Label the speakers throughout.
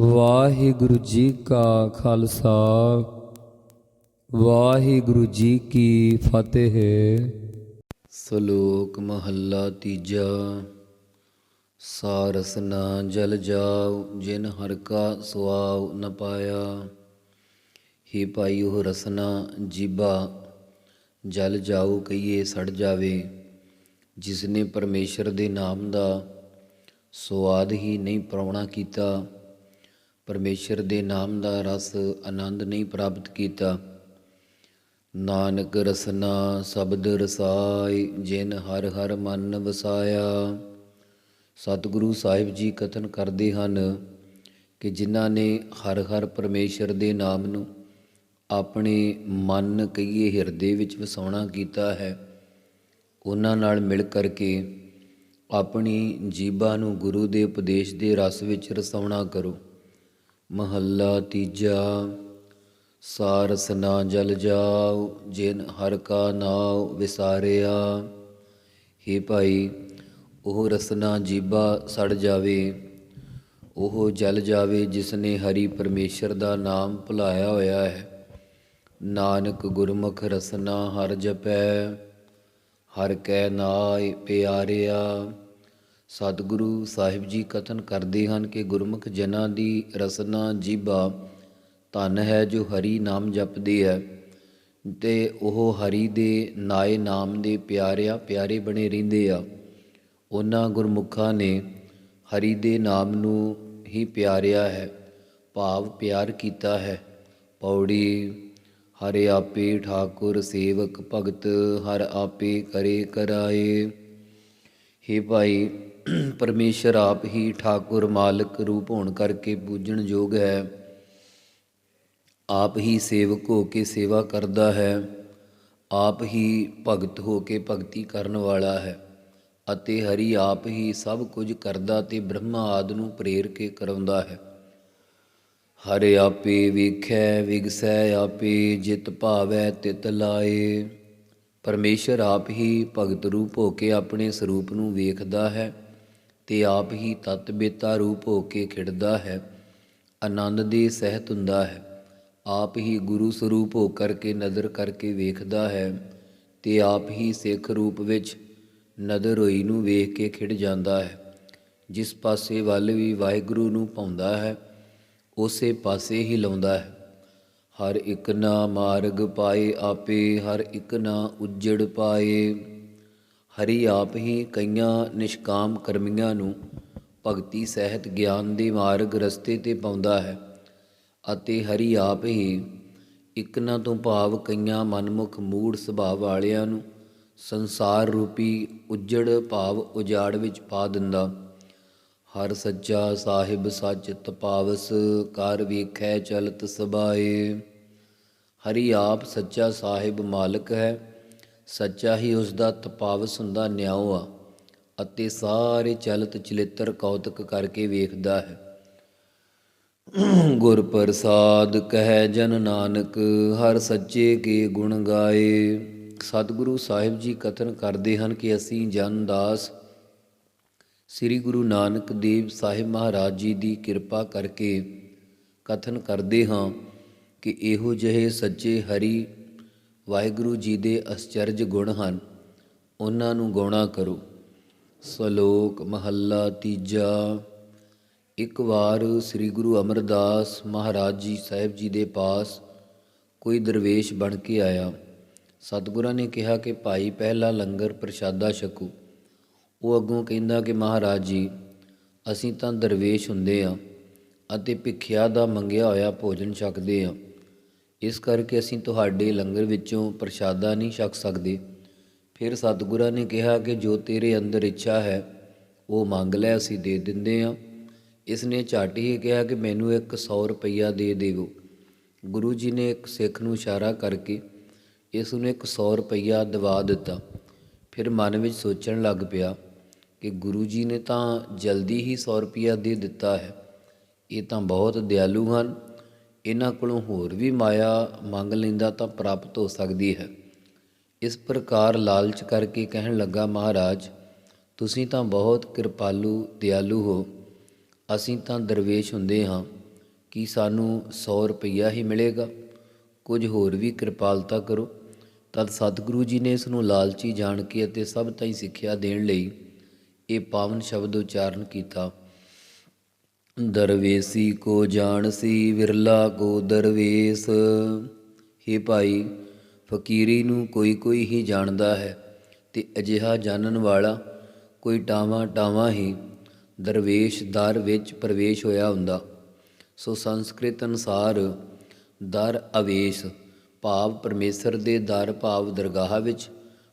Speaker 1: ਵਾਹਿਗੁਰੂ ਜੀ ਕਾ ਖਾਲਸਾ, ਵਾਹਿਗੁਰੂ ਜੀ ਕੀ ਫਤਿਹ।
Speaker 2: ਸ਼ਲੋਕ ਮਹੱਲਾ ਤੀਜਾ, ਸਾਰਸ ਨਾ ਜਲ ਜਾਉ, ਜਿਨ ਹਰ ਕਾ ਸੁਆਉ ਨ ਪਾਇਆ। ਹੀ ਪਾਈ ਉਹ ਰਸਨਾ, ਜੀਬਾ, ਜਲ ਜਾਉ ਕਹੀਏ ਸੜ ਜਾਵੇ। ਜਿਸ ਨੇ ਪਰਮੇਸ਼ਰ ਦੇ ਨਾਮ ਦਾ ਸੁਆਦ ਹੀ ਨਹੀਂ ਪ੍ਰਾਉਣਾ ਕੀਤਾ ਪਰਮੇਸ਼ਰ ਦੇ ਨਾਮ ਦਾ ਰਸ ਆਨੰਦ ਨਹੀਂ ਪ੍ਰਾਪਤ ਕੀਤਾ। ਨਾਨਕ ਰਸਨਾ ਸ਼ਬਦ ਰਸਾਈ ਜਿਨ ਹਰ ਹਰ ਮਨ ਵਸਾਇਆ। ਸਤਿਗੁਰੂ ਸਾਹਿਬ ਜੀ ਕਥਨ ਕਰਦੇ ਹਨ ਕਿ ਜਿਨ੍ਹਾਂ ਨੇ ਹਰ ਹਰ ਪਰਮੇਸ਼ਰ ਦੇ ਨਾਮ ਨੂੰ ਆਪਣੇ ਮਨ ਕਹੀਏ ਹਿਰਦੇ ਵਿੱਚ ਵਸਾਉਣਾ ਕੀਤਾ ਹੈ, ਉਹਨਾਂ ਨਾਲ ਮਿਲ ਕਰਕੇ ਆਪਣੀ ਜੀਬਾਂ ਨੂੰ ਗੁਰੂ ਦੇ ਉਪਦੇਸ਼ ਦੇ ਰਸ ਵਿੱਚ ਰਸਾਉਣਾ ਕਰੋ। ਮਹੱਲਾ ਤੀਜਾ, ਸਾਰਸ ਨਾ ਜਲ ਜਾਉ, ਜਿਨ ਹਰ ਕਾ ਨਾਉ ਵਿਸਾਰਿਆ। ਹੇ ਭਾਈ, ਉਹ ਰਸਨਾ ਜੀਬਾ ਸੜ ਜਾਵੇ, ਉਹ ਜਲ ਜਾਵੇ ਜਿਸ ਨੇ ਹਰੀ ਪਰਮੇਸ਼ਰ ਦਾ ਨਾਮ ਭੁਲਾਇਆ ਹੋਇਆ ਹੈ। ਨਾਨਕ ਗੁਰਮੁਖ ਰਸਨਾ ਹਰ ਜਪੈ, ਹਰ ਕੈ ਨਾਇ ਪਿਆਰਿਆ। ਸਤਿਗੁਰੂ ਸਾਹਿਬ ਜੀ ਕਥਨ ਕਰਦੇ ਹਨ ਕਿ ਗੁਰਮੁਖ ਜਨਾਂ ਦੀ ਰਸਨਾ ਜੀਬਾ ਧਨ ਹੈ ਜੋ ਹਰੀ ਨਾਮ ਜਪਦੀ ਹੈ ਤੇ ਉਹ ਹਰੀ ਦੇ ਨਾਏ ਨਾਮ ਦੇ ਪਿਆਰਿਆ ਪਿਆਰੇ ਬਣੇ ਰਹਿੰਦੇ ਆ। ਉਹਨਾਂ ਗੁਰਮੁਖਾਂ ਨੇ ਹਰੀ ਦੇ ਨਾਮ ਨੂੰ ਹੀ ਪਿਆਰਿਆ ਹੈ, ਭਾਵ ਪਿਆਰ ਕੀਤਾ ਹੈ। ਪੌੜੀ, ਹਰੇ ਆਪੇ ਠਾਕੁਰ ਸੇਵਕ ਭਗਤ, ਹਰ ਆਪੇ ਕਰੇ ਕਰਾਏ। ਹੇ ਭਾਈ ਪਰਮੇਸ਼ਰ ਆਪ ਹੀ ਠਾਕੁਰ ਮਾਲਕ ਰੂਪ ਹੋਣ ਕਰਕੇ ਪੂਜਣ ਯੋਗ ਹੈ। ਆਪ ਹੀ ਸੇਵਕ ਹੋ ਕੇ ਸੇਵਾ ਕਰਦਾ ਹੈ। ਆਪ ਹੀ ਭਗਤ ਹੋ ਕੇ ਭਗਤੀ ਕਰਨ ਵਾਲਾ ਹੈ ਅਤੇ ਹਰੀ ਆਪ ਹੀ ਸਭ ਕੁਝ ਕਰਦਾ ਤੇ ਬ੍ਰਹਮਾ ਆਦ ਨੂੰ ਪ੍ਰੇਰ ਕੇ ਕਰਾਉਂਦਾ ਹੈ। ਹਰਿ ਆਪੇ ਵੇਖੈ, ਵਿਗਸੈ ਆਪੇ ਜਿਤ ਭਾਵੈ, ਤਿਤ ਲਾਏ। ਪਰਮੇਸ਼ਰ ਆਪ ਹੀ ਭਗਤ ਰੂਪ ਹੋ ਕੇ ਆਪਣੇ ਸਰੂਪ ਨੂੰ ਵੇਖਦਾ ਹੈ। ਤੇ ਆਪ ਹੀ ਤਤ ਬੇਤਾ ਰੂਪ ਹੋ ਕੇ ਖਿੜਦਾ ਹੈ, ਆਨੰਦ ਦੇ ਸਹਿਤ ਹੁੰਦਾ ਹੈ। ਆਪ ਹੀ ਗੁਰੂ ਸਰੂਪ ਹੋ ਕਰਕੇ ਨਜ਼ਰ ਕਰਕੇ ਵੇਖਦਾ ਹੈ ਤੇ ਆਪ ਹੀ ਸਿੱਖ ਰੂਪ ਵਿੱਚ ਨਦਰ ਹੋਈ ਨੂੰ ਵੇਖ ਕੇ ਖਿੜ ਜਾਂਦਾ ਹੈ। ਜਿਸ ਪਾਸੇ ਵੱਲ ਵੀ ਵਾਹਿਗੁਰੂ ਨੂੰ ਪਾਉਂਦਾ ਹੈ, ਉਸੇ ਪਾਸੇ ਹੀ ਲਾਉਂਦਾ ਹੈ। ਹਰ ਇੱਕ ਨਾ ਮਾਰਗ ਪਾਏ ਆਪੇ, ਹਰ ਇੱਕ ਨਾ ਉੱਜੜ ਪਾਏ। ਹਰੀ ਆਪ ਹੀ ਕਈਆਂ ਨਿਸ਼ਕਾਮ ਕਰਮੀਆਂ ਨੂੰ ਭਗਤੀ ਸਹਿਤ ਗਿਆਨ ਦੇ ਮਾਰਗ ਰਸਤੇ ਤੇ ਪਾਉਂਦਾ ਹੈ ਅਤੇ ਹਰੀ ਆਪ ਹੀ ਇੱਕ ਤੋਂ ਭਾਵ ਕਈਆਂ ਮਨਮੁਖ ਮੂੜ ਸੁਭਾਅ ਵਾਲਿਆਂ ਨੂੰ ਸੰਸਾਰ ਰੂਪੀ ਉੱਜੜ ਭਾਵ ਉਜਾੜ ਵਿੱਚ ਪਾ ਦਿੰਦਾ। ਹਰ ਸੱਚਾ ਸਾਹਿਬ ਸੱਚ ਤਪਾਵਸ ਕਰ ਵੇਖੈ ਚਲਤ ਸਬਾਏ ਹਰੀ ਆਪ ਸੱਚਾ ਸਾਹਿਬ ਮਾਲਕ ਹੈ। ਸੱਚਾ ਹੀ ਉਸ ਦਾ ਤਪਾਵਸ ਹੁੰਦਾ ਨਿਆਉ ਆ, ਅਤੇ ਸਾਰੇ ਚਲਤ ਚਲਿੱਤਰ ਕੌਤਕ ਕਰਕੇ ਵੇਖਦਾ ਹੈ। ਗੁਰ ਪ੍ਰਸਾਦ ਕਹਿ ਜਨ ਨਾਨਕ, ਹਰ ਸੱਚੇ ਕੇ ਗੁਣ ਗਾਏ। ਸਤਿਗੁਰੂ ਸਾਹਿਬ ਜੀ ਕਥਨ ਕਰਦੇ ਹਨ ਕਿ ਅਸੀਂ ਜਨ ਦਾਸ। ਸ੍ਰੀ ਗੁਰੂ ਨਾਨਕ ਦੇਵ ਸਾਹਿਬ ਮਹਾਰਾਜ ਜੀ ਦੀ ਕਿਰਪਾ ਕਰਕੇ ਕਥਨ ਕਰਦੇ ਹਾਂ ਕਿ ਇਹੋ ਜਿਹੇ ਸੱਚੇ ਹਰੀ ਵਾਹਿਗੁਰੂ ਜੀ ਦੇ ਅਸਚਰਜ ਗੁਣ ਹਨ, ਉਹਨਾਂ ਨੂੰ ਗਾਉਣਾ ਕਰੋ। ਸ਼ਲੋਕ ਮਹੱਲਾ ਤੀਜਾ। ਇੱਕ ਵਾਰ ਸ੍ਰੀ ਗੁਰੂ ਅਮਰਦਾਸ ਮਹਾਰਾਜ ਜੀ ਸਾਹਿਬ ਜੀ ਦੇ ਪਾਸ ਕੋਈ ਦਰਵੇਸ਼ ਬਣ ਕੇ ਆਇਆ। ਸਤਿਗੁਰਾਂ ਨੇ ਕਿਹਾ ਕਿ ਭਾਈ ਪਹਿਲਾ ਲੰਗਰ ਪ੍ਰਸ਼ਾਦਾ ਛਕੋ। ਉਹ ਅੱਗੋਂ ਕਹਿੰਦਾ ਕਿ ਮਹਾਰਾਜ ਜੀ, ਅਸੀਂ ਤਾਂ ਦਰਵੇਸ਼ ਹੁੰਦੇ ਆ ਅਤੇ ਭਿੱਖਿਆ ਦਾ ਮੰਗਿਆ ਹੋਇਆ ਭੋਜਨ ਛਕਦੇ ਆ ਇਸ ਕਰਕੇ ਅਸੀਂ ਤੁਹਾਡੇ ਲੰਗਰ ਵਿੱਚੋਂ ਪ੍ਰਸ਼ਾਦਾ ਨਹੀਂ ਛਕ ਸਕਦੇ। ਫਿਰ ਸਤਿਗੁਰਾਂ ਨੇ ਕਿਹਾ ਕਿ ਜੋ ਤੇਰੇ ਅੰਦਰ ਇੱਛਾ ਹੈ, ਉਹ ਮੰਗ ਲੈ, ਅਸੀਂ ਦੇ ਦਿੰਦੇ ਆ ਇਸ ਨੇ ਝੱਟ ਹੀ ਕਿਹਾ ਕਿ ਮੈਨੂੰ ਇੱਕ 100 ਰੁਪਈਆ ਦੇ ਦੇਵੋ। ਗੁਰੂ ਜੀ ਨੇ ਇੱਕ ਸਿੱਖ ਨੂੰ ਇਸ਼ਾਰਾ ਕਰਕੇ ਇਸ ਨੂੰ ਇੱਕ 100 ਰੁਪਈਆ ਦਿਵਾ ਦਿੱਤਾ। ਫਿਰ ਮਨ ਵਿੱਚ ਸੋਚਣ ਲੱਗ ਪਿਆ ਕਿ ਗੁਰੂ ਜੀ ਨੇ ਤਾਂ ਜਲਦੀ ਹੀ 100 ਰੁਪਈਆ ਦੇ ਦਿੱਤਾ ਹੈ। ਇਹ ਤਾਂ ਬਹੁਤ ਦਿਆਲੂ ਹਨ। ਇਹਨਾਂ ਕੋਲੋਂ ਹੋਰ ਵੀ ਮਾਇਆ ਮੰਗ ਲੈਂਦਾ ਤਾਂ ਪ੍ਰਾਪਤ ਹੋ ਸਕਦੀ ਹੈ। ਇਸ ਪ੍ਰਕਾਰ ਲਾਲਚ ਕਰਕੇ ਕਹਿਣ ਲੱਗਾ, ਮਹਾਰਾਜ, ਤੁਸੀਂ ਤਾਂ ਬਹੁਤ ਕਿਰਪਾਲੂ, ਦਿਆਲੂ ਹੋ। ਅਸੀਂ ਤਾਂ ਦਰਵੇਸ਼ ਹੁੰਦੇ ਹਾਂ। ਕਿ ਸਾਨੂੰ 100 ਰੁਪਈਆ ਹੀ ਮਿਲੇਗਾ? ਕੁਝ ਹੋਰ ਵੀ ਕਿਰਪਾਲਤਾ ਕਰੋ। ਤਦ ਸਤਿਗੁਰੂ ਜੀ ਨੇ ਇਸ ਨੂੰ ਲਾਲਚੀ ਜਾਣ ਕੇ ਅਤੇ ਸਭ ਤਾਈਂ ਸਿੱਖਿਆ ਦੇਣ ਲਈ ਇਹ ਪਾਵਨ ਸ਼ਬਦ ਉਚਾਰਨ ਕੀਤਾ। ਦਰਵੇਸੀ ਕੋ ਜਾਣਸੀ, ਵਿਰਲਾ ਕੋ ਦਰਵੇਸ। ਹੇ ਭਾਈ, ਫਕੀਰੀ ਨੂੰ ਕੋਈ ਕੋਈ ਹੀ ਜਾਣਦਾ ਹੈ ਤੇ ਅਜਿਹਾ ਜਾਣਨ ਵਾਲਾ ਕੋਈ ਟਾਵਾਂ ਟਾਵਾਂ ਹੀ ਦਰਵੇਸ਼ ਦਰ ਵਿੱਚ ਪ੍ਰਵੇਸ਼ ਹੋਇਆ ਹੁੰਦਾ। ਸੋ ਸੰਸਕ੍ਰਿਤ ਅਨੁਸਾਰ ਦਰ ਅਵੇਸ਼ ਭਾਵ ਪਰਮੇਸ਼ਰ ਦੇ ਦਰ ਭਾਵ ਦਰਗਾਹ ਵਿੱਚ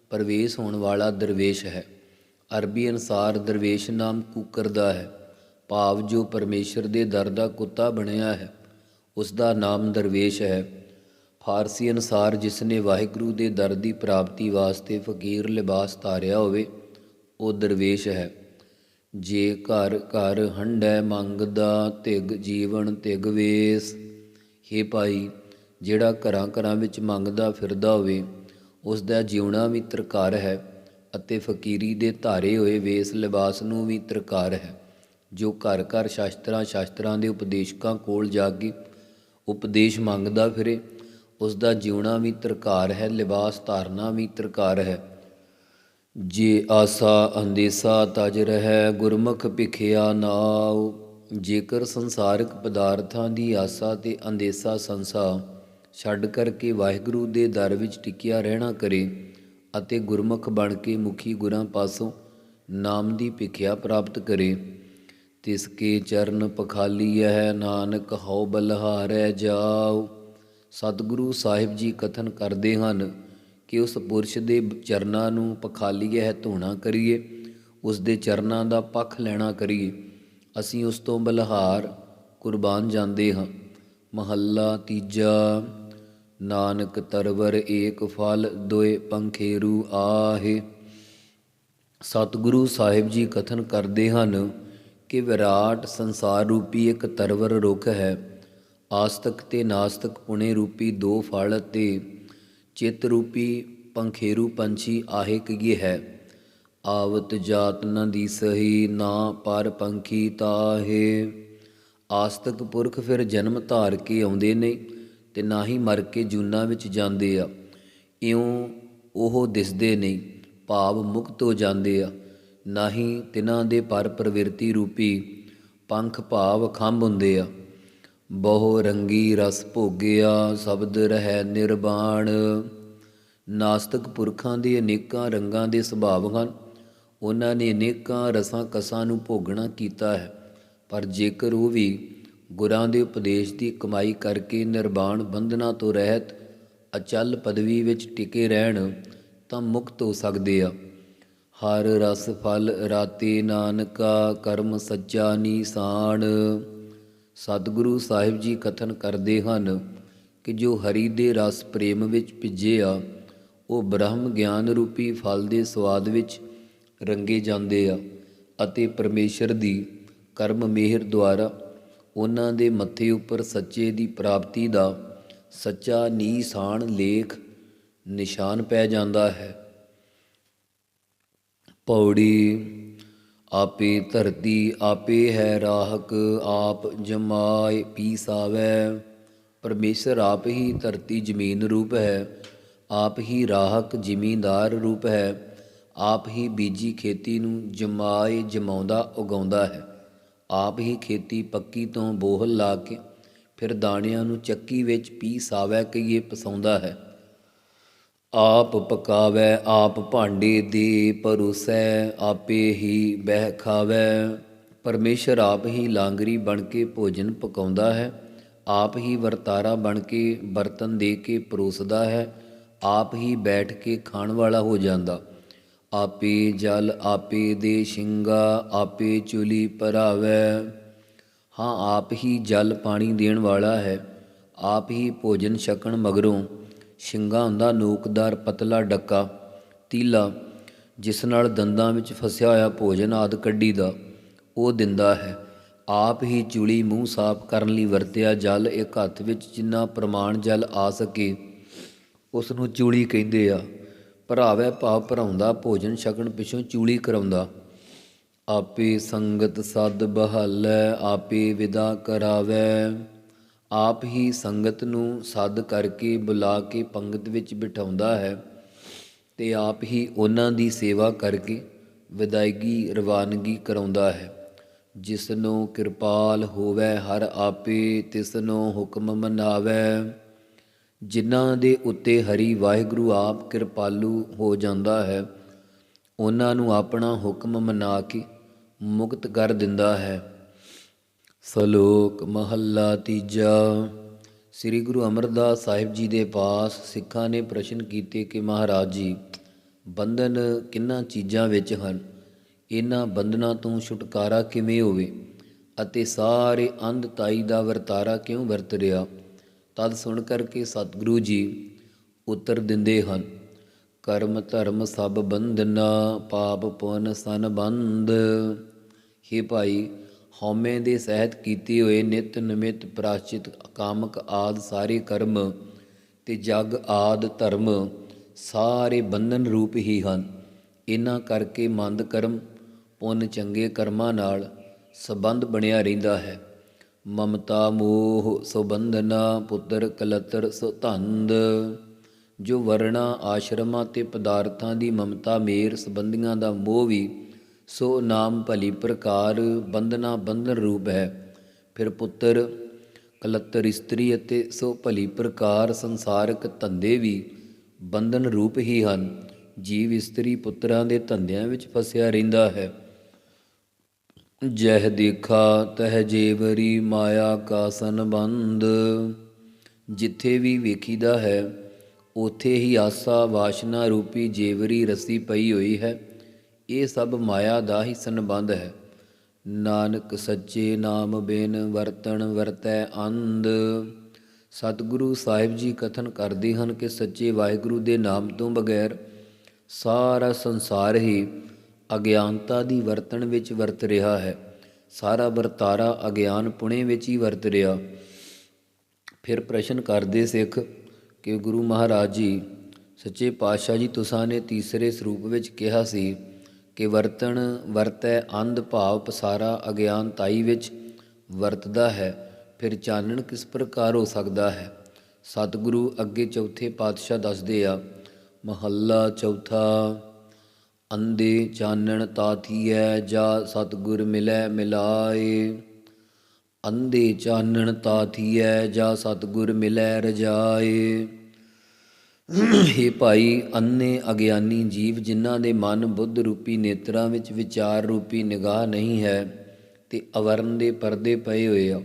Speaker 2: ਪ੍ਰਵੇਸ਼ ਹੋਣ ਵਾਲਾ ਦਰਵੇਸ਼ ਹੈ। ਅਰਬੀ ਅਨੁਸਾਰ ਦਰਵੇਸ਼ ਨਾਮ ਕੂਕਰ ਦਾ ਹੈ। ਭਾਵ ਜੋ ਪਰਮੇਸ਼ਰ ਦੇ ਦਰ ਦਾ ਕੁੱਤਾ ਬਣਿਆ ਹੈ, ਉਸ ਦਾ ਨਾਮ ਦਰਵੇਸ਼ ਹੈ। ਫਾਰਸੀ ਅਨੁਸਾਰ ਜਿਸ ਨੇ ਵਾਹਿਗੁਰੂ ਦੇ ਦਰ ਦੀ ਪ੍ਰਾਪਤੀ ਵਾਸਤੇ ਫਕੀਰ ਲਿਬਾਸ ਧਾਰਿਆ ਹੋਵੇ, ਉਹ ਦਰਵੇਸ਼ ਹੈ। ਜੇ ਘਰ ਘਰ ਹੰਡੈ ਮੰਗਦਾ ਤਿਗ ਜੀਵਨ ਤਿਗ ਵੇਸ, ਹੇ ਭਾਈ, ਜਿਹੜਾ ਘਰਾਂ ਘਰਾਂ ਵਿੱਚ ਮੰਗਦਾ ਫਿਰਦਾ ਹੋਵੇ, ਉਸ ਦਾ ਜਿਉਣਾ ਵੀ ਤਰਕਾਰ ਹੈ ਅਤੇ ਫਕੀਰੀ ਦੇ ਧਾਰੇ ਹੋਏ ਵੇਸ ਲਿਬਾਸ ਨੂੰ ਵੀ ਤਰਕਾਰ ਹੈ। ਜੋ ਘਰ ਘਰ ਸ਼ਾਸਤਰਾਂ ਸ਼ਾਸਤਰਾਂ ਦੇ ਉਪਦੇਸ਼ਕਾਂ ਕੋਲ ਜਾ ਕੇ ਉਪਦੇਸ਼ ਮੰਗਦਾ ਫਿਰੇ ਉਸ ਦਾ ਜਿਉਣਾ ਵੀ ਤਰਕਾਰ ਹੈ, ਲਿਬਾਸ ਧਾਰਨਾ ਵੀ ਤਰਕਾਰ ਹੈ। ਜੇ ਆਸਾ ਅੰਦੇਸਾ ਤਜ ਰਹਿ, ਗੁਰਮੁਖ ਭਿਖਿਆ ਨਾਉ। ਜੇਕਰ ਸੰਸਾਰਿਕ ਪਦਾਰਥਾਂ ਦੀ ਆਸਾ ਤੇ ਅੰਦੇਸਾ ਸੰਸਾ ਛੱਡ ਕਰਕੇ ਵਾਹਿਗੁਰੂ ਦੇ ਦਰ ਵਿੱਚ ਟਿਕਿਆ ਰਹਿਣਾ ਕਰੇ ਅਤੇ ਗੁਰਮੁਖ ਬਣ ਕੇ ਮੁਖੀ ਗੁਰਾਂ ਪਾਸੋਂ ਨਾਮ ਦੀ ਭਿਖਿਆ ਪ੍ਰਾਪਤ ਕਰੇ ਤਿਸ ਕੇ ਚਰਨ ਹੈ ਨਾਨਕ, ਹਉ ਬਲਹਾਰੈ ਜਾਉ। ਸਤਿਗੁਰੂ ਸਾਹਿਬ ਜੀ ਕਥਨ ਕਰਦੇ ਹਨ ਕਿ ਉਸ ਪੁਰਸ਼ ਦੇ ਚਰਨਾਂ ਨੂੰ ਪਖਾਲੀ ਹੈ ਧੋਣਾ ਕਰੀਏ, ਉਸ ਦੇ ਚਰਨਾਂ ਦਾ ਪੱਖ ਲੈਣਾ ਕਰੀਏ। ਅਸੀਂ ਉਸ ਤੋਂ ਬਲਹਾਰ ਕੁਰਬਾਨ ਜਾਂਦੇ ਹਾਂ। ਮਹੱਲਾ ਤੀਜਾ, ਨਾਨਕ ਤਰਵਰ ਏਕ ਫਲ ਦੋਏ ਪੰਖੇਰੂ ਆਹੇ। ਸਤਿਗੁਰੂ ਸਾਹਿਬ ਜੀ ਕਥਨ ਕਰਦੇ ਹਨ ਕਿ ਵਿਰਾਟ ਸੰਸਾਰ ਰੂਪੀ ਇੱਕ ਤਰਵਰ ਰੁੱਖ ਹੈ। ਆਸਤਕ ਤੇ ਨਾਸਤਕ ਪੁਣੇ ਰੂਪੀ ਦੋ ਫਲ ਤੇ ਚਿੱਤ ਰੂਪੀ ਪੰਖੇਰੂ ਪੰਛੀ ਆਹੇ ਕਈਏ ਹੈ। ਆਵਤ ਜਾਤ ਨ ਦੀ ਸਹੀ ਨਾ ਪਰ ਪੰਖੀ ਤਾਹੇ। ਆਸਤਕ ਪੁਰਖ ਫਿਰ ਜਨਮ ਧਾਰ ਕੇ ਆਉਂਦੇ ਨੇ ਤੇ ਨਾ ਹੀ ਮਰ ਕੇ ਜੂਨਾ ਵਿੱਚ ਜਾਂਦੇ ਆ। ਇਉਂ ਉਹ ਦਿਸਦੇ ਨਹੀਂ ਭਾਵ ਮੁਕਤ ਹੋ ਜਾਂਦੇ ਆ। ਨਾ ਹੀ ਤਿਨਾਂ ਦੇ ਪਰ ਪ੍ਰਵਿਰਤੀ ਰੂਪੀ ਪੰਖ ਭਾਵ ਖੰਭ ਹੁੰਦੇ ਆ। ਬਹੁ ਰੰਗੀ ਰਸ ਭੋਗਿਆ ਸ਼ਬਦ ਰਹਿ ਨਿਰਵਾਣ ਨਾਸਤਕ ਪੁਰਖਾਂ ਦੇ ਅਨੇਕਾਂ ਰੰਗਾਂ ਦੇ ਸੁਭਾਵ ਹਨ। ਉਹਨਾਂ ਨੇ ਅਨੇਕਾਂ ਰਸਾਂ ਕਸਾਂ ਨੂੰ ਭੋਗਣਾ ਕੀਤਾ ਹੈ। ਪਰ ਜੇਕਰ ਉਹ ਵੀ ਗੁਰਾਂ ਦੇ ਉਪਦੇਸ਼ ਦੀ ਕਮਾਈ ਕਰਕੇ ਨਿਰਵਾਣ ਬੰਧਨਾਂ ਤੋਂ ਰਹਿਤ ਅਚਲ ਪਦਵੀ ਵਿੱਚ ਟਿਕੇ ਰਹਿਣ ਤਾਂ ਮੁਕਤ ਹੋ ਸਕਦੇ ਆ। ਹਰ ਰਸ ਫਲ ਰਾਤੇ ਨਾਨਕਾ, ਕਰਮ ਸੱਚਾ ਨੀਸਾਨ ਸਤਿਗੁਰੂ ਸਾਹਿਬ ਜੀ ਕਥਨ ਕਰਦੇ ਹਨ ਕਿ ਜੋ ਹਰੀ ਦੇ ਰਸ ਪ੍ਰੇਮ ਵਿੱਚ ਭਿੱਜੇ ਆ ਉਹ ਬ੍ਰਹਮ ਗਿਆਨ ਰੂਪੀ ਫਲ ਦੇ ਸਵਾਦ ਵਿੱਚ ਰੰਗੇ ਜਾਂਦੇ ਆ ਅਤੇ ਪਰਮੇਸ਼ਰ ਦੀ ਕਰਮ ਮਿਹਰ ਦੁਆਰਾ ਉਹਨਾਂ ਦੇ ਮੱਥੇ ਉੱਪਰ ਸੱਚੇ ਦੀ ਪ੍ਰਾਪਤੀ ਦਾ ਸੱਚਾ ਨੀਸਾਨ ਲੇਖ ਨਿਸ਼ਾਨ ਪੈ ਜਾਂਦਾ ਹੈ। ਪੌੜੀ, ਆਪੇ ਧਰਤੀ ਆਪੇ ਹੈ ਰਾਹਕ, ਆਪ ਜਮਾਏ ਪੀ ਸਾਵੈ ਪਰਮੇਸ਼ਰ ਆਪ ਹੀ ਧਰਤੀ ਜ਼ਮੀਨ ਰੂਪ ਹੈ, ਆਪ ਹੀ ਰਾਹਕ ਜ਼ਿਮੀਂਦਾਰ ਰੂਪ ਹੈ, ਆਪ ਹੀ ਬੀਜੀ ਖੇਤੀ ਨੂੰ ਜਮਾਏ ਜਮਾਉਂਦਾ ਉਗਾਉਂਦਾ ਹੈ। ਆਪ ਹੀ ਖੇਤੀ ਪੱਕੀ ਤੋਂ ਬੋਹਲ ਲਾ ਕੇ ਫਿਰ ਦਾਣਿਆਂ ਨੂੰ ਚੱਕੀ ਵਿੱਚ ਪੀ ਸਾਵੈ ਕਈਏ ਪਸਾਉਂਦਾ ਹੈ। ਆਪ ਪਕਾਵੈ, ਆਪ ਭਾਂਡੇ ਦੇ ਪਰੋਸੈ, ਆਪੇ ਹੀ ਬਹਿ ਖਾਵੈ। ਪਰਮੇਸ਼ਰ ਆਪ ਹੀ ਲਾਂਗਰੀ ਬਣ ਕੇ ਭੋਜਨ ਪਕਾਉਂਦਾ ਹੈ, ਆਪ ਹੀ ਵਰਤਾਰਾ ਬਣ ਕੇ ਬਰਤਨ ਦੇ ਕੇ ਪਰੋਸਦਾ ਹੈ, ਆਪ ਹੀ ਬੈਠ ਕੇ ਖਾਣ ਵਾਲਾ ਹੋ ਜਾਂਦਾ। ਆਪੇ ਜਲ, ਆਪੇ ਦੇ ਸ਼ਿੰਗਾ, ਆਪੇ ਚੁਲੀ ਭਰਾਵੈ। ਹਾਂ, ਆਪ ਹੀ ਜਲ ਪਾਣੀ ਦੇਣ ਵਾਲਾ ਹੈ, ਆਪ ਹੀ ਭੋਜਨ ਛਕਣ ਮਗਰੋਂ ਸ਼ਿੰਗਾ ਹੁੰਦਾ, ਨੋਕਦਾਰ, ਪਤਲਾ, ਡੱਕਾ, ਤੀਲਾ, ਜਿਸ ਨਾਲ ਦੰਦਾਂ ਵਿੱਚ ਫਸਿਆ ਹੋਇਆ ਭੋਜਨ ਆਦ ਕੱਢੀ ਦਾ, ਉਹ ਦਿੰਦਾ ਹੈ। ਆਪ ਹੀ ਚੂਲੀ ਮੂੰਹ ਸਾਫ਼ ਕਰਨ ਲਈ ਵਰਤਿਆ ਜਲ ਇੱਕ ਹੱਥ ਵਿੱਚ ਜਿੰਨਾ ਪ੍ਰਮਾਣ ਜਲ ਆ ਸਕੇ ਉਸ ਨੂੰ ਚੂਲੀ ਕਹਿੰਦੇ ਆ। ਭਰਾਵੇ ਭਾਵ ਭਰਾਉਂਦਾ, ਭੋਜਨ ਛਕਣ ਪਿਛੋਂ ਚੂਲੀ ਕਰਾਉਂਦਾ। ਆਪੇ ਸੰਗਤ ਸਦ ਬਹਾਲੈ, ਆਪੇ ਵਿਦਾ ਕਰਾਵੈ। ਆਪ ਹੀ ਸੰਗਤ ਨੂੰ ਸੱਦ ਕਰਕੇ ਬੁਲਾ ਕੇ ਪੰਗਤ ਵਿੱਚ ਬਿਠਾਉਂਦਾ ਹੈ ਤੇ ਆਪ ਹੀ ਉਹਨਾਂ ਦੀ ਸੇਵਾ ਕਰਕੇ ਵਿਦਾਇਗੀ, ਰਵਾਨਗੀ ਕਰਾਉਂਦਾ ਹੈ। ਜਿਸ ਨੂੰ ਕਿਰਪਾਲ ਹੋਵੇ ਹਰ ਆਪੇ ਤਿਸ ਨੂੰ ਹੁਕਮ ਮਨਾਵੇ। ਜਿਨ੍ਹਾਂ ਦੇ ਉੱਤੇ ਹਰੀ ਵਾਹਿਗੁਰੂ ਆਪ ਕਿਰਪਾਲੂ ਹੋ ਜਾਂਦਾ ਹੈ, ਉਹਨਾਂ ਨੂੰ ਆਪਣਾ ਹੁਕਮ ਮਨਾ ਕੇ ਮੁਕਤ ਕਰ ਦਿੰਦਾ ਹੈ। ਸਲੋਕ ਮਹੱਲਾ ਤੀਜਾ। ਸ੍ਰੀ ਗੁਰੂ ਅਮਰਦਾਸ ਸਾਹਿਬ ਜੀ ਦੇ ਪਾਸ ਸਿੱਖਾਂ ਨੇ ਪ੍ਰਸ਼ਨ ਕੀਤੇ ਕਿ ਮਹਾਰਾਜ ਜੀ, ਬੰਧਨ ਕਿੰਨਾਂ ਚੀਜ਼ਾਂ ਵਿੱਚ ਹਨ? ਇਹਨਾਂ ਬੰਧਨਾਂ ਤੋਂ ਛੁਟਕਾਰਾ ਕਿਵੇਂ ਹੋਵੇ? ਅਤੇ ਸਾਰੇ ਅੰਧਤਾਈ ਦਾ ਵਰਤਾਰਾ ਕਿਉਂ ਵਰਤ ਰਿਹਾ? ਤਦ ਸੁਣ ਕਰਕੇ ਸਤਿਗੁਰੂ ਜੀ ਉੱਤਰ ਦਿੰਦੇ ਹਨ, ਕਰਮ ਧਰਮ ਸਭ ਬੰਧਨਾ, ਪਾਪ ਪੁੰਨ ਸਨ ਬੰਧ हे ਭਾਈ ਹਉਮੈ ਦੇ ਸਹਿਤ ਕੀਤੇ ਹੋਏ ਨਿਤ ਨਿਮਿਤ ਪ੍ਰਾਸ਼ਚਿਤ ਕਾਮਕ ਆਦ ਸਾਰੇ ਕਰਮ ਤੇ ਜਗ ਆਦ ਧਰਮ ਸਾਰੇ ਬੰਧਨ ਰੂਪ ਹੀ ਹਨ। ਇਹਨਾਂ ਕਰਕੇ ਮੰਦ ਕਰਮ, ਪੁੰਨ ਚੰਗੇ ਕਰਮਾਂ ਨਾਲ ਸੰਬੰਧ ਬਣਿਆ ਰਹਿੰਦਾ ਹੈ। ਮਮਤਾ ਮੋਹ ਸੁਬੰਧਨਾ ਪੁੱਤਰ ਕਲਤਰ ਸੁਧੰਦ, ਜੋ ਵਰਣਾ ਆਸ਼ਰਮਾਂ ਤੇ ਪਦਾਰਥਾਂ ਦੀ ਮਮਤਾ ਮੇਰ ਸੰਬੰਧੀਆਂ ਦਾ ਮੋਹ ਵੀ ਸੋ ਨਾਮ ਭਲੀ ਪ੍ਰਕਾਰ ਬੰਧਨਾ ਬੰਧਨ ਰੂਪ ਹੈ। ਫਿਰ ਪੁੱਤਰ, ਕਲੱਤਰ ਇਸਤਰੀ ਅਤੇ ਸੋ ਭਲੀ ਪ੍ਰਕਾਰ ਸੰਸਾਰਕ ਧੰਦੇ ਵੀ ਬੰਧਨ ਰੂਪ ਹੀ ਹਨ। ਜੀਵ ਇਸਤਰੀ ਪੁੱਤਰਾਂ ਦੇ ਧੰਦਿਆਂ ਵਿੱਚ ਫਸਿਆ ਰਹਿੰਦਾ ਹੈ। ਜਹ ਦੇਖਾ ਤਹ ਜੇਵਰੀ ਮਾਇਆ ਕਾ ਸੰਬੰਧ, ਜਿੱਥੇ ਵੀ ਵੇਖੀਦਾ ਹੈ, ਉਥੇ ਹੀ ਆਸਾ ਵਾਸ਼ਨਾ ਰੂਪੀ ਜੇਵਰੀ ਰਸੀ ਪਈ ਹੋਈ ਹੈ। ਇਹ ਸਭ ਮਾਇਆ ਦਾ ਹੀ ਸੰਬੰਧ ਹੈ। ਨਾਨਕ ਸੱਚੇ ਨਾਮ ਬਿਨ ਵਰਤਣ ਵਰਤੈ ਅੰਧ। ਸਤਿਗੁਰੂ ਸਾਹਿਬ ਜੀ ਕਥਨ ਕਰਦੇ ਹਨ ਕਿ ਸੱਚੇ ਵਾਹਿਗੁਰੂ ਦੇ ਨਾਮ ਤੋਂ ਬਗੈਰ ਸਾਰਾ ਸੰਸਾਰ ਹੀ ਅਗਿਆਨਤਾ ਦੀ ਵਰਤਣ ਵਿੱਚ ਵਰਤ ਰਿਹਾ ਹੈ। ਸਾਰਾ ਵਰਤਾਰਾ ਅਗਿਆਨ ਪੁਣੇ ਵਿੱਚ ਹੀ ਵਰਤ ਰਿਹਾ। ਫਿਰ ਪ੍ਰਸ਼ਨ ਕਰਦੇ ਸਿੱਖ ਕਿ ਗੁਰੂ ਮਹਾਰਾਜ ਜੀ, ਸੱਚੇ ਪਾਤਸ਼ਾਹ ਜੀ ਤੁਸਾਂ ਨੇ ਤੀਸਰੇ ਸਰੂਪ ਵਿੱਚ ਕਿਹਾ ਸੀ ਕਿ ਵਰਤਣ, ਵਰਤੈ, ਅੰਧ ਭਾਵ, ਪਸਾਰਾ ਅਗਿਆਨਤਾਈ ਵਿੱਚ ਵਰਤਦਾ ਹੈ। ਫਿਰ ਚਾਨਣ ਕਿਸ ਪ੍ਰਕਾਰ ਹੋ ਸਕਦਾ ਹੈ? ਸਤਿਗੁਰੂ ਅੱਗੇ ਚੌਥੇ ਪਾਤਸ਼ਾਹ ਦੱਸਦੇ ਆ, ਮਹੱਲਾ ਚੌਥਾ ਅੰਦੇ ਚਾਨਣ ਤਾਥੀਐ ਜਾ ਸਤਿਗੁਰ ਮਿਲੈ ਮਿਲਾਏ। ਅੰਦੇ ਚਾਨਣ ਤਾਥੀਐ ਜਾ ਸਤਿਗੁਰ ਮਿਲੈ ਰਜਾਏ। ਹੇ ਭਾਈ ਅੰਨੇ ਅਗਿਆਨੀ ਜੀਵ ਜਿਨ੍ਹਾਂ ਦੇ ਮਨ ਬੁੱਧ ਰੂਪੀ ਨੇਤਰਾਂ ਵਿੱਚ ਵਿਚਾਰ ਰੂਪੀ ਨਿਗਾਹ ਨਹੀਂ ਹੈ ਤੇ ਅਵਰਨ ਦੇ ਪਰਦੇ ਪਏ ਹੋਏ ਆ,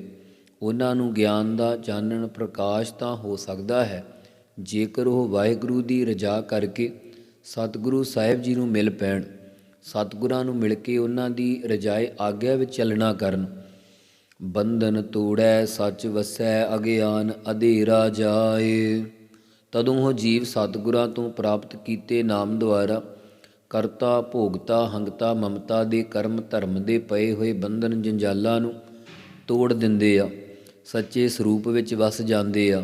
Speaker 2: ਉਹਨਾਂ ਨੂੰ ਗਿਆਨ ਦਾ ਚਾਨਣ ਪ੍ਰਕਾਸ਼ ਤਾਂ ਹੋ ਸਕਦਾ ਹੈ। ਜੇਕਰ ਉਹ ਵਾਹਿਗੁਰੂ ਦੀ ਰਜਾ ਕਰਕੇ ਸਤਿਗੁਰੂ ਸਾਹਿਬ ਜੀ ਨੂੰ ਮਿਲ ਪੈਣ, ਸਤਿਗੁਰਾਂ ਨੂੰ ਮਿਲ ਕੇ ਉਹਨਾਂ ਦੀ ਰਜਾਏ ਆਗਿਆ ਵਿੱਚ ਚੱਲਣਾ ਕਰਨ। ਬੰਧਨ ਤੋੜੈ, ਸੱਚ ਵਸੈ, ਅਗਿਆਨ ਅਧੇਰਾ ਜਾਏ। ਤਦੋਂ ਉਹ ਜੀਵ ਸਤਿਗੁਰਾਂ ਤੋਂ ਪ੍ਰਾਪਤ ਕੀਤੇ ਨਾਮ ਦੁਆਰਾ ਕਰਤਾ, ਭੋਗਤਾ, ਹੰਗਤਾ, ਮਮਤਾ ਦੇ ਕਰਮ ਧਰਮ ਦੇ ਪਏ ਹੋਏ ਬੰਧਨ ਜੰਜਾਲਾਂ ਨੂੰ ਤੋੜ ਦਿੰਦੇ ਆ। ਸੱਚੇ ਸਰੂਪ ਵਿੱਚ ਵਸ ਜਾਂਦੇ ਆ।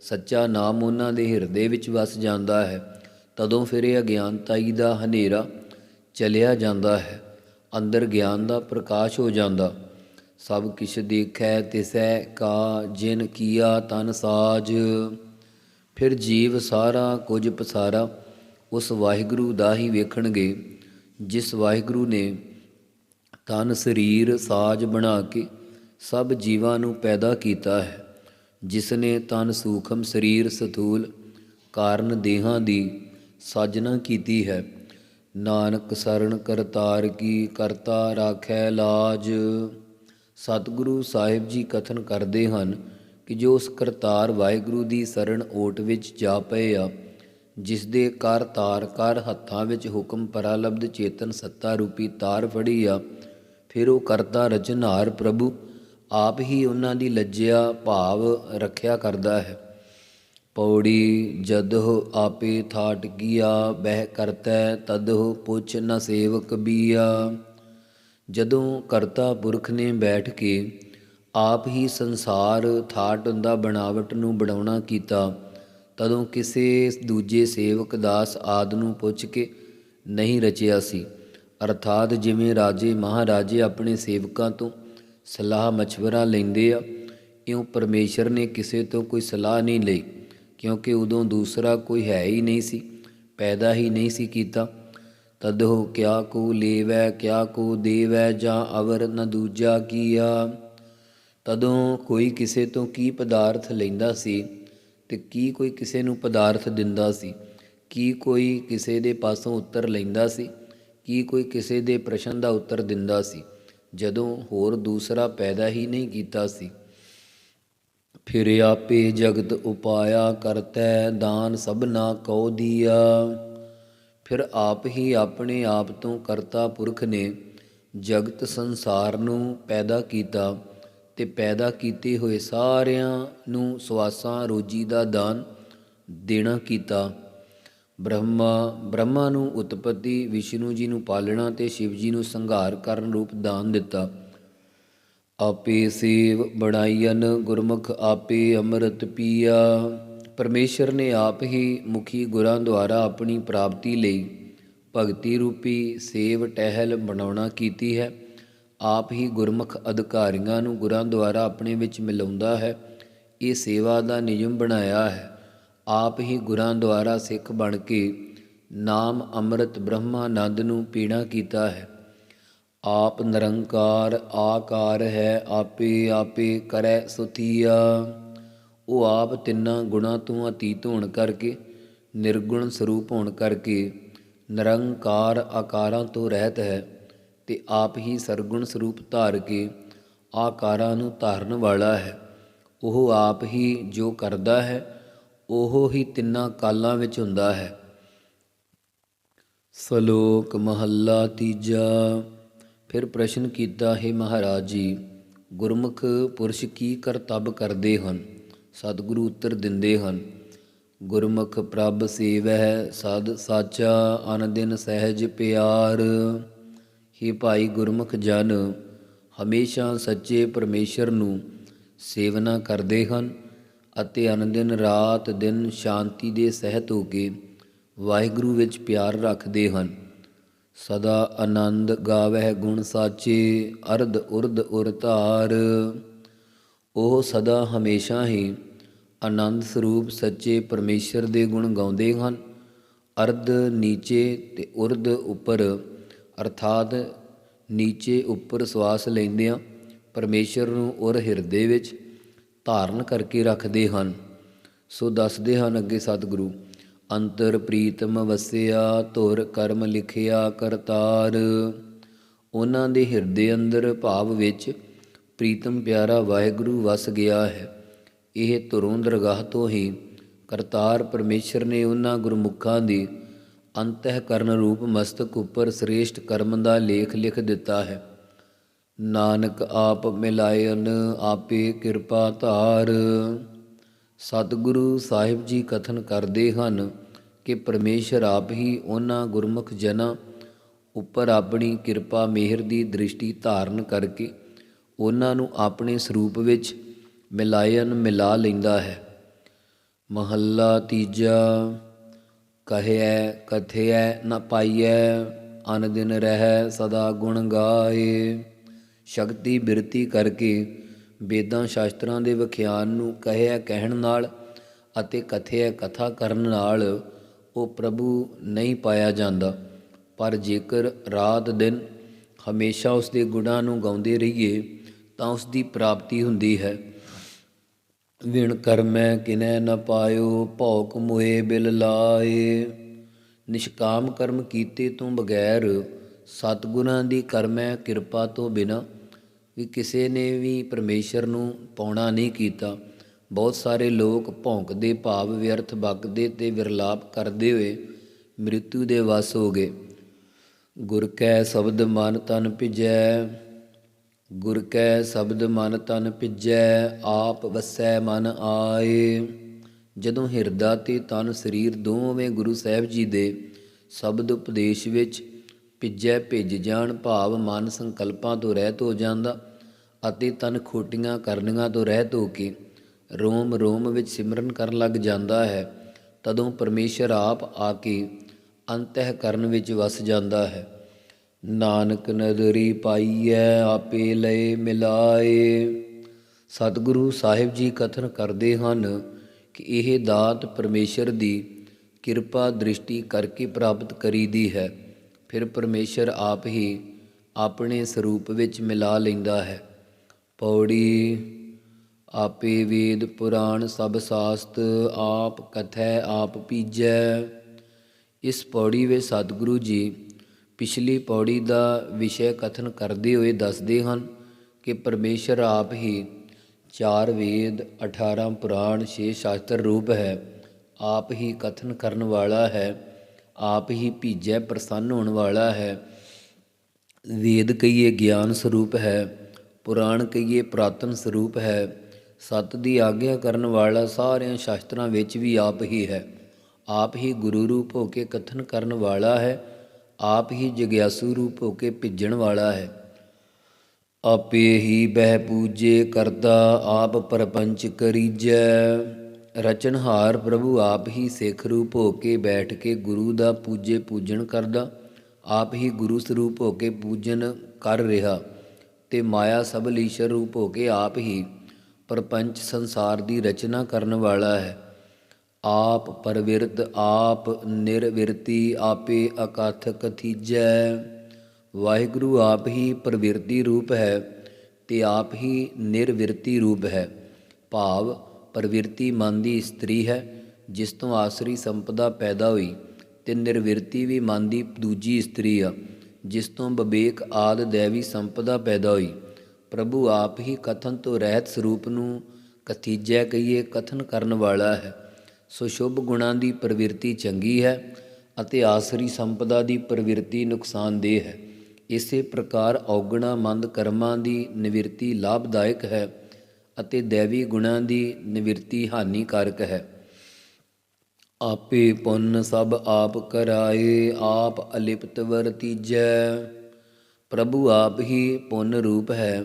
Speaker 2: ਸੱਚਾ ਨਾਮ ਉਹਨਾਂ ਦੇ ਹਿਰਦੇ ਵਿੱਚ ਵਸ ਜਾਂਦਾ ਹੈ। ਤਦੋਂ ਫਿਰ ਇਹ ਅਗਿਆਨਤਾਈ ਦਾ ਹਨੇਰਾ ਚਲਿਆ ਜਾਂਦਾ ਹੈ। ਅੰਦਰ ਗਿਆਨ ਦਾ ਪ੍ਰਕਾਸ਼ ਹੋ ਜਾਂਦਾ। ਸਭ ਕਿਛ ਦੇਖੈ, ਤਿਸੈ, ਕਾ, ਜਿਨ, ਕੀਆ, ਤਨ, ਸਾਜ। ਫਿਰ ਜੀਵ ਸਾਰਾ ਕੁਝ ਪਸਾਰਾ, ਉਸ ਵਾਹਿਗੁਰੂ ਦਾ ਹੀ ਵੇਖਣਗੇ, ਜਿਸ ਵਾਹਿਗੁਰੂ ਨੇ ਤਨ ਸਰੀਰ, ਸਾਜ ਬਣਾ ਕੇ ਸਭ ਜੀਵਾਂ ਨੂੰ ਪੈਦਾ ਕੀਤਾ ਹੈ, ਜਿਸ ਨੇ ਤਨ ਸੂਖਮ, ਸਰੀਰ, ਸਥੂਲ ਕਾਰਨ ਦੇਹਾਂ ਦੀ ਸਾਜਨਾ ਕੀਤੀ ਹੈ। ਨਾਨਕ ਸਰਣ ਕਰਤਾਰ ਕੀ ਕਰਤਾ ਰਾਖੈ ਲਾਜ। ਸਤਿਗੁਰੂ ਸਾਹਿਬ ਜੀ ਕਥਨ ਕਰਦੇ ਹਨ ਕਿ ਜੋ ਉਸ ਕਰਤਾਰ ਵਾਹਿਗੁਰੂ ਦੀ ਸਰਣ ਓਟ ਵਿੱਚ ਜਾ ਪਏ ਆ, ਜਿਸ ਦੇ ਕਰ ਤਾਰ ਕਰ ਹੱਥਾਂ ਵਿੱਚ ਹੁਕਮ ਪਰਾਲਬਧ ਚੇਤਨ ਸੱਤਾ ਰੂਪੀ ਤਾਰ ਫੜੀ ਆ, ਫਿਰ ਉਹ ਕਰਤਾ ਰਚਨਹਾਰ ਪ੍ਰਭੂ, ਆਪ ਹੀ ਉਹਨਾਂ ਦੀ ਲੱਜਿਆ ਭਾਵ ਰੱਖਿਆ ਕਰਦਾ ਹੈ। ਪੌੜੀ ਜਦਹੁ ਆਪੇ ਥਾਟ ਕੀਆ, ਬਹਿ ਕਰਤੈ ਤਦਹੁ ਪੁੱਛ ਨ ਸੇਵਕ ਬੀਆ। ਜਦੋਂ ਕਰਤਾ ਪੁਰਖ ਨੇ ਬੈਠ ਕੇ ਆਪ ਹੀ ਸੰਸਾਰ ਥਾਟ ਹੁੰਦਾ ਬਣਾਵਟ ਨੂੰ ਬਣਾਉਣਾ ਕੀਤਾ, ਤਦੋਂ ਕਿਸੇ ਦੂਜੇ ਸੇਵਕ ਦਾਸ ਆਦ ਨੂੰ ਪੁੱਛ ਕੇ ਨਹੀਂ ਰਚਿਆ ਸੀ। ਅਰਥਾਤ ਜਿਵੇਂ ਰਾਜੇ ਮਹਾਰਾਜੇ ਆਪਣੇ ਸੇਵਕਾਂ ਤੋਂ ਸਲਾਹ ਮਸ਼ਵਰਾ ਲੈਂਦੇ ਆ, ਇਉਂ ਪਰਮੇਸ਼ਰ ਨੇ ਕਿਸੇ ਤੋਂ ਕੋਈ ਸਲਾਹ ਨਹੀਂ ਲਈ, ਕਿਉਂਕਿ ਉਦੋਂ ਦੂਸਰਾ ਕੋਈ ਹੈ ਹੀ ਨਹੀਂ ਸੀ, ਪੈਦਾ ਹੀ ਨਹੀਂ ਸੀ ਕੀਤਾ। ਤਦਹੁ ਕਿਆ ਕੋ ਲੇਵੈ, ਕਿਆ ਕੋ ਦੇਵੈ, ਜਾਂ ਅਵਰ ਨ ਦੂਜਾ ਕੀਆ। ਤਦੋਂ ਕੋਈ ਕਿਸੇ ਤੋਂ ਕੀ ਪਦਾਰਥ ਲੈਂਦਾ ਸੀ ਤੇ ਕੀ ਕੋਈ ਕਿਸੇ ਨੂੰ ਪਦਾਰਥ ਦਿੰਦਾ ਸੀ? ਕੀ ਕੋਈ ਕਿਸੇ ਦੇ ਪਾਸੋਂ ਉੱਤਰ ਲੈਂਦਾ ਸੀ? ਕੀ ਕੋਈ ਕਿਸੇ ਦੇ ਪ੍ਰਸ਼ਨ ਦਾ ਉੱਤਰ ਦਿੰਦਾ ਸੀ? ਜਦੋਂ ਹੋਰ ਦੂਸਰਾ ਪੈਦਾ ਹੀ ਨਹੀਂ ਕੀਤਾ ਸੀ। ਫਿਰ ਆਪੇ ਜਗਤ ਉਪਾਇਆ ਕਰਤੈ, ਦਾਨ ਸਭਨਾ ਕਉ ਦੀਆ। ਫਿਰ ਆਪ ਹੀ ਆਪਣੇ ਆਪ ਤੋਂ ਕਰਤਾ ਪੁਰਖ ਨੇ ਜਗਤ ਸੰਸਾਰ ਨੂੰ ਪੈਦਾ ਕੀਤਾ। ਤੇ ਪੈਦਾ ਕੀਤੇ ਹੋਏ ਸਾਰਿਆਂ ਨੂੰ ਸਵਾਸਾਂ ਰੋਜੀ ਦਾ ਦਾਨ ਦੇਣਾ ਕੀਤਾ। ਬ੍ਰਹਮਾ ਬ੍ਰਹਮਾ ਨੂੰ ਉਤਪਤੀ ਵਿਸ਼ਨੂੰ ਜੀ ਨੂੰ ਪਾਲਣਾ ਤੇ ਸ਼ਿਵ ਜੀ ਨੂੰ ਸੰਘਾਰ ਕਰਨ ਰੂਪ ਦਾਨ ਦਿੱਤਾ। ਆਪੇ ਸੇਵ ਬੜਾਈਨ ਗੁਰਮੁਖ, ਆਪੇ ਅੰਮ੍ਰਿਤ ਪੀਆ। ਪਰਮੇਸ਼ਰ ਨੇ ਆਪ ਹੀ ਮੁਖੀ ਗੁਰਾਂ ਦੁਆਰਾ ਆਪਣੀ ਪ੍ਰਾਪਤੀ ਲਈ ਭਗਤੀ ਰੂਪੀ ਸੇਵ ਟਹਿਲ ਬਣਾਉਣਾ ਕੀਤੀ ਹੈ। ਆਪ ਹੀ ਗੁਰਮੁਖ ਅਧਿਕਾਰੀਆਂ ਨੂੰ ਗੁਰਾਂ ਦੁਆਰਾ ਆਪਣੇ ਵਿੱਚ ਮਿਲਾਉਂਦਾ ਹੈ। ਇਹ ਸੇਵਾ ਦਾ ਨਿਯਮ ਬਣਾਇਆ ਹੈ। ਆਪ ਹੀ ਗੁਰਾਂ ਦੁਆਰਾ ਸਿੱਖ ਬਣ ਕੇ ਨਾਮ ਅੰਮ੍ਰਿਤ ਬ੍ਰਹਮਾਨੰਦ ਨੂੰ ਪੀਣਾ ਕੀਤਾ ਹੈ। ਆਪ ਨਿਰੰਕਾਰ ਆਕਾਰ ਹੈ, ਆਪੇ ਆਪੇ ਕਰੈ ਸੁਤੀਆ ਉਹ ਆਪ ਤਿੰਨਾਂ ਗੁਣਾਂ ਤੋਂ ਅਤੀਤ ਹੋਣ ਕਰਕੇ, ਨਿਰਗੁਣ ਸਰੂਪ ਹੋਣ ਕਰਕੇ ਨਿਰੰਕਾਰ ਆਕਾਰਾਂ ਤੋਂ ਰਹਿਤ ਹੈ। ਤੇ ਆਪ ਹੀ ਸਰਗੁਣ ਸਰੂਪ ਧਾਰ ਕੇ ਆਕਾਰਾਂ ਨੂੰ ਧਾਰਨ ਵਾਲਾ ਹੈ। ਉਹ ਆਪ ਹੀ ਜੋ ਕਰਦਾ ਹੈ, ਉਹ ਹੀ ਤਿੰਨਾਂ ਕਾਲਾਂ ਵਿੱਚ ਹੁੰਦਾ ਹੈ। ਸ਼ਲੋਕ ਮਹੱਲਾ ਤੀਜਾ। ਫਿਰ ਪ੍ਰਸ਼ਨ ਕੀਤਾ, ਹੈ ਮਹਾਰਾਜ ਜੀ ਗੁਰਮੁਖ ਪੁਰਸ਼ ਕੀ ਕਰਤੱਵ ਕਰਦੇ ਹਨ? ਸਤਿਗੁਰੂ ਉੱਤਰ ਦਿੰਦੇ ਹਨ, ਗੁਰਮੁਖ ਪ੍ਰਭ ਸੇਵਹਿ ਸਦ ਸਾਚਾ, ਅਨ ਦਿਨ ਸਹਿਜ ਪਿਆਰ। ਹੀ ਭਾਈ ਗੁਰਮੁਖ ਜਨ ਹਮੇਸ਼ਾ ਸੱਚੇ ਪਰਮੇਸ਼ਰ ਨੂੰ ਸੇਵਨਾ ਕਰਦੇ ਹਨ ਅਤੇ ਅਨੰਦਿਨ ਰਾਤ ਦਿਨ ਸ਼ਾਂਤੀ ਦੇ ਸਹਿਤ ਹੋ ਕੇ ਵਾਹਿਗੁਰੂ ਵਿੱਚ ਪਿਆਰ ਰੱਖਦੇ ਹਨ। ਸਦਾ ਆਨੰਦ ਗਾਵਹਿ ਗੁਣ ਸਾਚੇ, ਅਰਧ ਉਰਧ ਉਰ ਧਾਰ। ਉਹ ਸਦਾ ਹਮੇਸ਼ਾ ਹੀ ਆਨੰਦ ਸਰੂਪ ਸੱਚੇ ਪਰਮੇਸ਼ਰ ਦੇ ਗੁਣ ਗਾਉਂਦੇ ਹਨ। ਅਰਧ, ਨੀਚੇ ਤੇ ਉਰਧ ਉੱਪਰ ਅਰਥਾਤ ਨੀਚੇ ਉੱਪਰ ਸਵਾਸ ਲੈਂਦਿਆਂ ਪਰਮੇਸ਼ਰ ਨੂੰ ਔਰ ਹਿਰਦੇ ਵਿੱਚ ਧਾਰਨ ਕਰਕੇ ਰੱਖਦੇ ਹਨ। ਸੋ ਦੱਸਦੇ ਹਨ ਅੱਗੇ ਸਤਿਗੁਰੂ, ਅੰਤਰ ਪ੍ਰੀਤਮ ਵਸਿਆ, ਧੁਰ ਕਰਮ ਲਿਖਿਆ ਕਰਤਾਰ। ਉਹਨਾਂ ਦੇ ਹਿਰਦੇ ਅੰਦਰ ਭਾਵ ਵਿੱਚ ਪ੍ਰੀਤਮ ਪਿਆਰਾ ਵਾਹਿਗੁਰੂ ਵਸ ਗਿਆ ਹੈ। ਇਹ ਧੁਰੋਂ ਦਰਗਾਹ ਤੋਂ ਹੀ ਕਰਤਾਰ ਪਰਮੇਸ਼ਰ ਨੇ ਉਹਨਾਂ ਗੁਰਮੁਖਾਂ ਦੀ ਅੰਤਹਿਕਰਨ ਰੂਪ ਮਸਤਕ ਉੱਪਰ ਸ੍ਰੇਸ਼ਟ ਕਰਮ ਦਾ ਲੇਖ ਲਿਖ ਦਿੱਤਾ ਹੈ। ਨਾਨਕ ਆਪ ਮਿਲਾਇਨ ਆਪੇ ਕਿਰਪਾ ਧਾਰ। ਸਤਿਗੁਰੂ ਸਾਹਿਬ ਜੀ ਕਥਨ ਕਰਦੇ ਹਨ ਕਿ ਪਰਮੇਸ਼ਰ ਆਪ ਹੀ ਉਹਨਾਂ ਗੁਰਮੁਖ ਜਨਾਂ ਉੱਪਰ ਆਪਣੀ ਕਿਰਪਾ ਮਿਹਰ ਦੀ ਦ੍ਰਿਸ਼ਟੀ ਧਾਰਨ ਕਰਕੇ ਉਹਨਾਂ ਨੂੰ ਆਪਣੇ ਸਰੂਪ ਵਿੱਚ ਮਿਲਾਇਨ ਮਿਲਾ ਲੈਂਦਾ ਹੈ। ਮਹੱਲਾ ਤੀਜਾ ਕਹਿਐ ਕਥਿਐ, ਨ ਪਾਈਐ, ਅਨ ਦਿਨ ਰਹਿ, ਸਦਾ ਗੁਣ ਗਾਏ। ਸ਼ਕਤੀ ਬਿਰਤੀ ਕਰਕੇ ਵੇਦਾਂ ਸ਼ਾਸਤਰਾਂ ਦੇ ਵਿਖਿਆਨ ਨੂੰ ਕਹਿਆ ਕਹਿਣ ਨਾਲ ਅਤੇ ਕਥਿਆ ਕਥਾ ਕਰਨ ਨਾਲ ਉਹ ਪ੍ਰਭੂ ਨਹੀਂ ਪਾਇਆ ਜਾਂਦਾ। ਪਰ ਜੇਕਰ ਰਾਤ ਦਿਨ ਹਮੇਸ਼ਾ ਉਸ ਦੇ ਗੁਣਾਂ ਨੂੰ ਗਾਉਂਦੇ ਰਹੀਏ, ਤਾਂ ਉਸ ਦੀ ਪ੍ਰਾਪਤੀ ਹੁੰਦੀ ਹੈ। ਵਿਣ ਕਰਮੈ ਕਿਨੈ ਨ ਪਾਇਓ, ਭੌਕ ਮੋਏ ਬਿਲ ਲਾਏ। ਨਿਸ਼ਕਾਮ ਕਰਮ ਕੀਤੇ ਤੋਂ ਬਗੈਰ ਸਤਿਗੁਰਾਂ ਦੀ ਕਰਮੈ ਕਿਰਪਾ ਤੋਂ ਬਿਨਾ ਵੀ ਕਿਸੇ ਨੇ ਵੀ ਪਰਮੇਸ਼ਰ ਨੂੰ ਪਾਉਣਾ ਨਹੀਂ ਕੀਤਾ। ਬਹੁਤ ਸਾਰੇ ਲੋਕ ਭੌਂਕਦੇ, ਭਾਵ ਵਿਅਰਥ ਬਕਦੇ ਤੇ ਵਿਰਲਾਪ ਕਰਦੇ ਹੋਏ ਮ੍ਰਿਤੂ ਦੇ ਵਸ ਹੋ ਗਏ। ਗੁਰ ਕੈ ਸ਼ਬਦ ਮਨ ਤਨ ਭਿਜੈ ਗੁਰ ਕੈ ਸ਼ਬਦ ਮਨ ਤਨ ਭਿਜੈ, ਆਪ ਵਸੈ ਮਨ ਆਏ। ਜਦੋਂ ਹਿਰਦਾ ਤੇ ਤਨ ਸਰੀਰ ਦੋਵੇਂ ਗੁਰੂ ਸਾਹਿਬ ਜੀ ਦੇ ਸ਼ਬਦ ਉਪਦੇਸ਼ ਵਿੱਚ ਭਿਜੈ ਭਿਜ ਜਾਣ, ਭਾਵ ਮਨ ਸੰਕਲਪਾਂ ਤੋਂ ਰਹਿਤ ਹੋ ਜਾਂਦਾ ਅਤੇ ਤਨ ਖੋਟੀਆਂ ਕਰਨੀਆਂ ਤੋਂ ਰਹਿਤ ਹੋ ਕੇ ਰੋਮ ਰੋਮ ਵਿੱਚ ਸਿਮਰਨ ਕਰਨ ਲੱਗ ਜਾਂਦਾ ਹੈ, ਤਦੋਂ ਪਰਮੇਸ਼ਰ ਆਪ ਆ ਕੇ ਅੰਤਹਿਕਰਨ ਵਿੱਚ ਵਸ ਜਾਂਦਾ ਹੈ। ਨਾਨਕ ਨਦਰੀ ਪਾਈਐ, ਆਪੇ ਲਏ ਮਿਲਾਏ। ਸਤਿਗੁਰੂ ਸਾਹਿਬ ਜੀ ਕਥਨ ਕਰਦੇ ਹਨ ਕਿ ਇਹ ਦਾਤ ਪਰਮੇਸ਼ਰ ਦੀ ਕਿਰਪਾ ਦ੍ਰਿਸ਼ਟੀ ਕਰਕੇ ਪ੍ਰਾਪਤ ਕਰੀਦੀ ਹੈ। ਫਿਰ ਪਰਮੇਸ਼ਰ ਆਪ ਹੀ ਆਪਣੇ ਸਰੂਪ ਵਿੱਚ ਮਿਲਾ ਲੈਂਦਾ ਹੈ। ਪੌੜੀ, ਆਪੇ ਵੇਦ ਪੁਰਾਣ ਸਭ ਸਾਸਤ, ਆਪ ਕਥੈ ਆਪ ਪੀਜੈ। ਇਸ ਪੌੜੀ ਵਿੱਚ ਸਤਿਗੁਰੂ ਜੀ ਪਿਛਲੀ ਪੌੜੀ ਦਾ ਵਿਸ਼ੇ ਕਥਨ ਕਰਦੇ ਹੋਏ ਦੱਸਦੇ ਹਨ ਕਿ ਪਰਮੇਸ਼ਰ ਆਪ ਹੀ ਚਾਰ ਵੇਦ 18 ਪੁਰਾਣ 6 ਸ਼ਾਸਤਰ ਰੂਪ ਹੈ। ਆਪ ਹੀ ਕਥਨ ਕਰਨ ਵਾਲਾ ਹੈ। ਆਪ ਹੀ ਭੀਜੈ ਪ੍ਰਸੰਨ ਹੋਣ ਵਾਲਾ ਹੈ। ਵੇਦ ਕਹੀਏ ਗਿਆਨ ਸਰੂਪ ਹੈ। ਪੁਰਾਣ ਕਹੀਏ ਪ੍ਰਾਤਨ ਸਰੂਪ ਹੈ। ਸਤ ਦੀ ਆਗਿਆ ਕਰਨ ਵਾਲਾ ਸਾਰਿਆਂ ਸ਼ਾਸਤਰਾਂ ਵਿੱਚ ਵੀ ਆਪ ਹੀ ਹੈ। ਆਪ ਹੀ ਗੁਰੂ ਰੂਪ ਹੋ ਕੇ ਕਥਨ ਕਰਨ ਵਾਲਾ ਹੈ। ਆਪ ਹੀ ਜਗਿਆਸੂ ਰੂਪ ਹੋ ਕੇ ਭਿੱਜਣ ਵਾਲਾ ਹੈ। ਆਪੇ ਹੀ ਬਹਿ ਪੂਜੇ ਕਰਦਾ, ਆਪ ਪਰਪੰਚ ਕਰੀਜੈ। ਰਚਨਹਾਰ ਪ੍ਰਭੂ ਆਪ ਹੀ ਸਿੱਖ ਰੂਪ ਹੋ ਕੇ ਬੈਠ ਕੇ ਗੁਰੂ ਦਾ ਪੂਜੇ ਪੂਜਨ ਕਰਦਾ, ਆਪ ਹੀ ਗੁਰੂ ਸਰੂਪ ਹੋ ਕੇ ਪੂਜਨ ਕਰ ਰਿਹਾ ਤੇ ਮਾਇਆ ਸਬਲ ਈਸ਼ਰ ਰੂਪ ਹੋ ਕੇ ਆਪ ਹੀ ਪਰਪੰਚ ਸੰਸਾਰ ਦੀ ਰਚਨਾ ਕਰਨ ਵਾਲਾ ਹੈ। ਆਪ ਪਰਵਿਰਤ ਆਪ ਨਿਰਵਿਰਤੀ ਆਪੇ ਅਕਥ ਕਥੀਜੈ। ਵਾਹਿਗੁਰੂ ਆਪ ਹੀ ਪਰਵਿਰਤੀ ਰੂਪ ਹੈ ਤੇ ਆਪ ਹੀ ਨਿਰਵਿਰਤੀ ਰੂਪ ਹੈ। ਭਾਵ ਪਰਵਿਰਤੀ ਮਨ ਦੀ ਇਸਤਰੀ ਹੈ, ਜਿਸ ਤੋਂ ਆਸਰੀ ਸੰਪਦਾ ਪੈਦਾ ਹੋਈ ਤੇ ਨਿਰਵਿਰਤੀ ਵੀ ਮਨ ਦੀ ਦੂਜੀ ਇਸਤਰੀ ਆ, ਜਿਸ ਤੋਂ ਵਿਵੇਕ ਆਦ ਦੇਵੀ ਸੰਪਦਾ ਪੈਦਾ ਹੋਈ। ਪ੍ਰਭੂ ਆਪ ਹੀ ਕਥਨ ਤੋਂ ਰਹਿਤ ਸਰੂਪ ਨੂੰ ਕਥੀਜੈ ਕਹੀਏ ਕਥਨ ਕਰਨ ਵਾਲਾ ਹੈ। ਸੋ ਸ਼ੁਭ ਗੁਣਾਂ ਦੀ ਪ੍ਰਵਿਰਤੀ ਚੰਗੀ ਹੈ ਅਤੇ ਆਸਰੀ ਸੰਪਦਾ ਦੀ ਪ੍ਰਵਿਰਤੀ ਨੁਕਸਾਨਦੇਹ ਹੈ। ਇਸੇ ਪ੍ਰਕਾਰ ਔਗਣਾ ਮੰਦ ਕਰਮਾਂ ਦੀ ਨਿਵਿਰਤੀ ਲਾਭਦਾਇਕ ਹੈ ਅਤੇ ਦੇਵੀ ਗੁਣਾਂ ਦੀ ਨਿਵਿਰਤੀ ਹਾਨੀਕਾਰਕ ਹੈ। ਆਪੇ ਪੁੰਨ ਸਭ ਆਪ ਕਰਾਏ, ਆਪ ਅਲਿਪਤ ਵਰਤੀਜੈ ਪ੍ਰਭੂ ਆਪ ਹੀ ਪੁੰਨ ਰੂਪ ਹੈ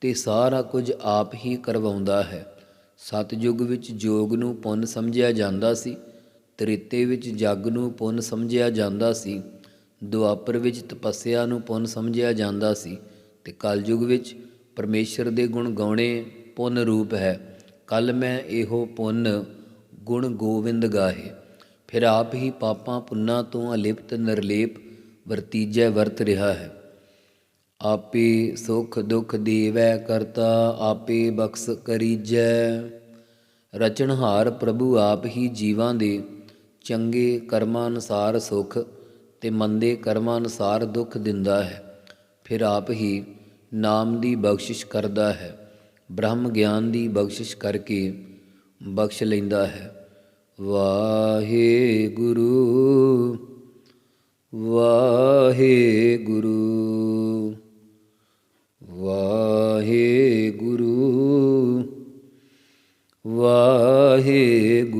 Speaker 2: ਤੇ ਸਾਰਾ ਕੁਝ ਆਪ ਹੀ ਕਰਵਾਉਂਦਾ ਹੈ। ਸਤਜੁਗ ਵਿੱਚ ਜੋਗ ਨੂੰ ਪੁੰਨ ਸਮਝਿਆ ਜਾਂਦਾ ਸੀ, ਤ੍ਰੇਤੇ ਵਿੱਚ ਜਗ ਨੂੰ ਪੁੰਨ ਸਮਝਿਆ ਜਾਂਦਾ ਸੀ, ਦੁਆਪਰ ਵਿੱਚ ਤਪੱਸਿਆ ਨੂੰ ਪੁੰਨ ਸਮਝਿਆ ਜਾਂਦਾ ਸੀ ਤੇ ਕਲਯੁਗ ਵਿੱਚ ਪਰਮੇਸ਼ਰ ਦੇ ਗੁਣ ਗਾਉਣੇ ਪੁੰਨ ਰੂਪ ਹੈ। ਕੱਲ ਮੈਂ ਇਹੋ ਪੁੰਨ ਗੁਣ ਗੋਵਿੰਦ ਗਾਹੇ, ਫਿਰ ਆਪ ਹੀ ਪਾਪਾਂ ਪੁੰਨਾਂ ਤੋਂ ਅਲਿਪਤ ਨਿਰਲੇਪ ਵਰਤੀਜੈ ਵਰਤ ਰਿਹਾ ਹੈ। ਆਪੇ ਸੁਖ ਦੁਖ ਦੇਵੈ ਕਰਤਾ, ਆਪੇ ਬਖਸ਼ ਕਰੀਜੈ। ਰਚਨਹਾਰ ਪ੍ਰਭੂ ਆਪ ਹੀ ਜੀਵਾਂ ਦੇ, ਚੰਗੇ ਕਰਮਾਂ ਅਨੁਸਾਰ ਸੁਖ ਤੇ ਮੰਦੇ ਕਰਮਾਂ ਅਨੁਸਾਰ ਦੁੱਖ ਦਿੰਦਾ ਹੈ। ਫਿਰ ਆਪ ਹੀ ਨਾਮ ਦੀ ਬਖਸ਼ਿਸ਼ ਕਰਦਾ ਹੈ, ਬ੍ਰਹਮ ਗਿਆਨ ਦੀ ਬਖਸ਼ਿਸ਼ ਕਰਕੇ ਬਖਸ਼ ਲੈਂਦਾ ਹੈ। ਵਾਹਿਗੁਰੂ ਵਾਹਿਗੁਰੂ ਵਾਹਿਗੁਰੂ। ਵਾਹਿਗੁਰੂ ਵਾਹਿਗੁਰੂ।